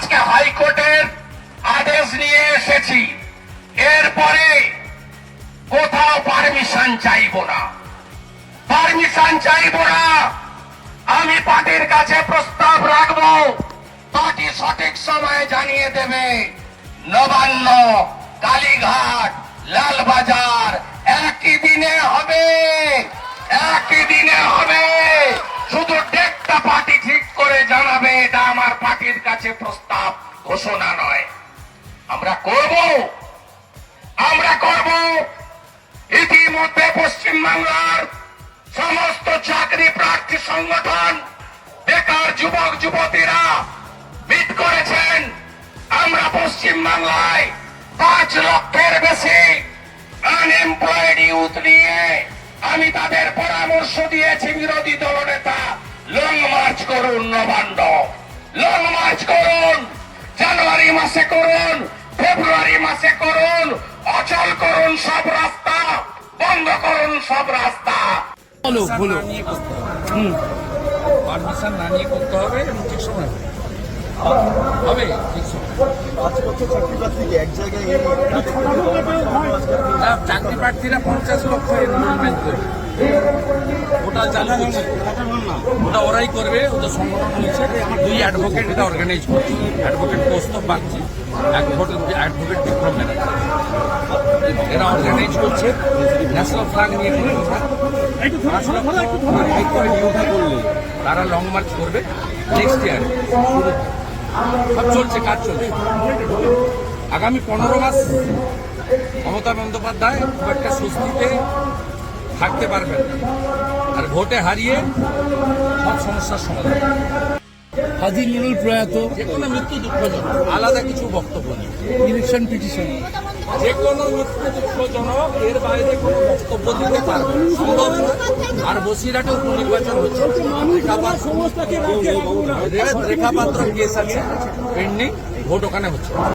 আজকে হাইকোর্টের আদেশ নিয়ে এসেছি। এরপরে কোথাও পারমিশন চাইব না। পারমিশন চাইব না। আমি পার্টির কাছে প্রস্তাব রাখব। পার্টি সঠিক সময় জানিয়ে দেবে। নবান্ন, কালীঘাট, লালবাজার, একই দিনে হবে। একই দিনে হবে। শুধু ডেটটা পার্টি ঠিক করে জানাবে, এটা আমার পার্টির কাছে প্রস্তাব। ঘোষণা নয়। আমরা করব আমরা করব। ইতিমধ্যে পশ্চিমবাংলার সমস্ত চাকরি প্রার্থী সংগঠন, বেকার যুবক, যুবতীরা মিট করেছেন। আমরা পশ্চিমবাংলায় পাঁচ লক্ষের বেশি আনএমপ্লয়েড ইউথ নিয়ে আমি তাদের পরামর্শ দিয়েছি, বিরোধী দলনেতা। লং মার্চ করুন নবান্ন। লং মার্চ করুন। জানুয়ারি মাসে করুন ফেব্রুয়ারি মাসে করুন অচল করুন সব রাস্তা বন্ধ করুন সব রাস্তা। পারমিশন না নিয়ে করতে হবে। পারমিশন না নিয়ে করতে হবে এবং ঠিক সময় হবে। হবে ঠিক সময়। পাঁচ বছর চাকরি প্রার্থীকে এক জায়গায় চাকরি প্রার্থীরা পঞ্চাশ লক্ষ এনরোলমেন্ট করবে। ওটা চালু করছে ওটা ওরাই করবে ওদের সংগঠন হচ্ছে দুই অ্যাডভোকেট এটা অর্গানাইজ করছে। Advocate Kaustav Bagchi advocate advocate Bikram Banerjee. এরা অর্গানাইজ করছে। ন্যাশনাল ফ্ল্যাগ নিয়ে তারা লং মার্চ করবে। নেক্সট ইয়ার সব চলছে কাজ চলছে। আগামী পনেরো মাস মমতা বন্দ্যোপাধ্যায় খুব একটা স্বস্তিতে থাকতে পারবেন না। আর ভোটে হারিয়ে সব সমস্যার সমাধান। হাজি নুরুল প্রয়াত। যে কোনো মৃত্যু দুঃখজনক আলাদা কিছু বক্তব্য নেই। ইলেকশন পিটিশন যে কোনো মৃত্যু দুঃখজনক এর বাইরে কোনো বক্তব্য দিতে পারবে সম্ভব নয়। আর বসিরহাটে উপনির্বাচন হচ্ছে। রেখাপাত্র রেখাপাত্র কেস আছে পেন্ডিং ভোট ওখানে হচ্ছে।